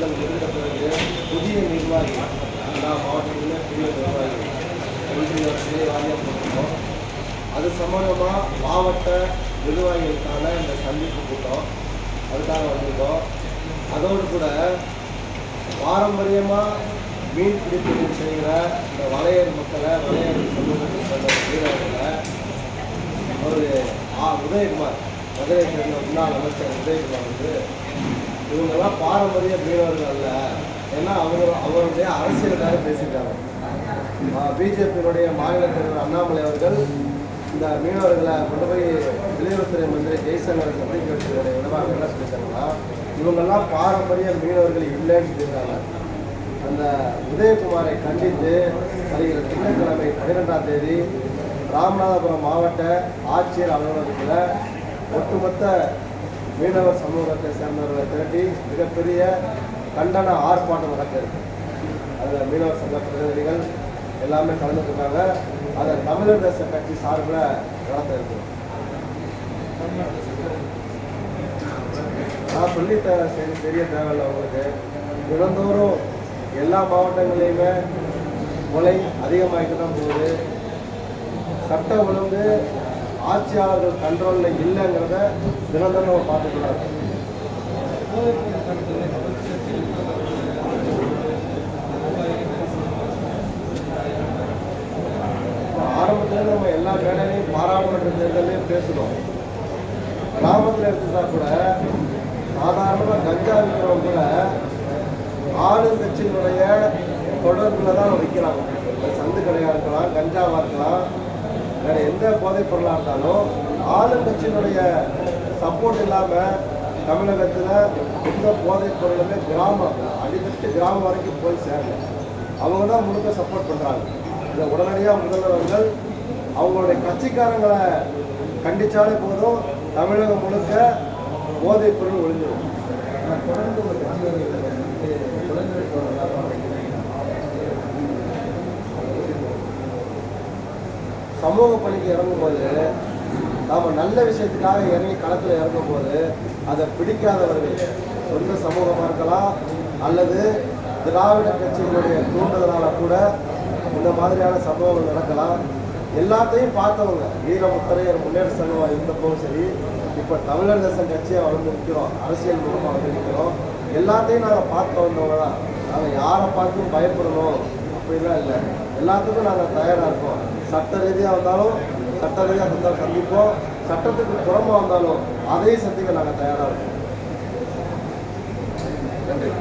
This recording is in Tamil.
தேர்தல் முடிந்த பிறகு புதிய நிர்வாகி எல்லா மாவட்டங்களிலும் புதிய நிர்வாகி ஒன்றிய வாரியம் போட்டிருக்கோம் அது சம்பந்தமாக மாவட்ட நிர்வாகிகளுக்கான இந்த சந்திப்பு கூட்டம் அதுக்காக வந்திருக்கோம் அதோடு கூட பாரம்பரியமாக மீன் பிடிப்பு செய்கிற இந்த வளையர் மக்களை வளையர் சமூகத்தை சேர்ந்த வீரர்களை அவர் ஆ உதயகுமார் மதுரை சேர்ந்த முன்னாள் அமைச்சர் உதயகுமார் வந்து இவங்கெல்லாம் பாரம்பரிய மீனவர்கள் அல்ல. ஏன்னா அவர் அவருடைய அரசியலுக்காக பேசியிருக்காங்க பிஜேபியினுடைய மாநில தலைவர் அண்ணாமலை அவர்கள் இந்த மீனவர்களை கொண்டு போய் வெளியுறவுத்துறை மந்திரி ஜெய்சங்கர் சந்திக்க வச்சதுடைய விவகாரம் என்ன சொல்லியிருக்காங்கன்னா இவங்கெல்லாம் பாரம்பரிய மீனவர்கள் இல்லைன்னு சொல்லியிருக்காங்க. அந்த உதயகுமாரை கண்டித்து வருகிற திங்கட்கிழமை பன்னிரெண்டாம் தேதி ராமநாதபுரம் மாவட்ட ஆட்சியர் அலுவலகத்தில் ஒட்டுமொத்த மீனவர் சமூகத்தை சேர்ந்தவர்களை திரட்டி மிகப்பெரிய கண்டன ஆர்ப்பாட்டம் நடக்கிறது அதில் மீனவர் சங்க பிரதிநிதிகள் எல்லாமே கலந்துருக்காங்க அதை தமிழர் தேச கட்சி சார்பில் நடத்த இருக்கிறோம் நான் சொல்லி த சரி தெரிய தேவையில்லை உங்களுக்கு. தினந்தோறும் எல்லா மாவட்டங்களையுமே கொலை அதிகமாகிட்டு தான் போகுது. சட்ட ஒழுங்கு ஆட்சியாளர்கள் கண்ட்ரோலில் இல்லைங்கிறத தினந்தோறும் நம்ம பார்த்துக்கலாம் ஆரம்பத்தில் நம்ம எல்லா வேலையிலையும் பாராளுமன்ற தேர்தலையும் பேசணும் கிராமத்தில் எடுத்துட்டா கூட சாதாரணமாக கஞ்சா விற்கிறவங்க கூட ஆளுங்கட்சியினுடைய தொடர்பில் தான் விற்கிறாங்க சந்து கடையாக இருக்கலாம் கஞ்சாவாக இருக்கலாம் வேறு எந்த போதைப் பொருளாக இருந்தாலும் ஆளுங்கட்சியினுடைய சப்போர்ட் இல்லாமல் தமிழகத்தில் எந்த போதைப் பொருளுமே கிராமம் அடித்தட்டு கிராமம் வரைக்கும் போய் சேரல. அவங்க தான் முழுக்க சப்போர்ட் பண்ணுறாங்க இதை உடனடியாக முதல்வர்கள் அவங்களுடைய கட்சிக்காரங்களை கண்டிச்சாலே போதும். தமிழகம் முழுக்க போதைப் பொருள் ஒழிஞ்சிடும் நான் தொடர்ந்து ஒரு கட்சிகளை தொடர்ந்து சமூக பணிக்கு இறங்கும்போது நாம் நல்ல விஷயத்துக்காக இறங்கி களத்தில் இறங்கும்போது அதை பிடிக்காதவர்கள் சொந்த சமூகமாக இருக்கலாம் அல்லது திராவிட கட்சிகளுடைய தூண்டுதலால் கூட இந்த மாதிரியான சம்பவங்கள் நடக்கலாம். எல்லாத்தையும் பார்த்தவங்க வீரமுத்தரையர் முன்னேற்ற சங்கமாக இருந்தப்பவும் சரி இப்போ தமிழர் தேசம் கட்சியாக வளர்ந்து நிற்கிறோம் அரசியல் மூலமாக வளர்ந்து நிற்கிறோம் எல்லாத்தையும் நாங்கள் பார்த்து வந்தவங்க தான். நாங்கள் யாரை பார்த்தும் பயப்படணும் அப்படிலாம் இல்லை. எல்லாத்துக்கும் நாங்கள் தயாராக இருக்கோம் சட்ட ரீதியாக வந்தாலும் சட்ட ரீதியாக வந்தாலும் சந்திப்போம் சட்டத்துக்கு புறமா வந்தாலும் அதையும் சந்திக்க நாங்கள் தயாராக இருக்கோம் நன்றி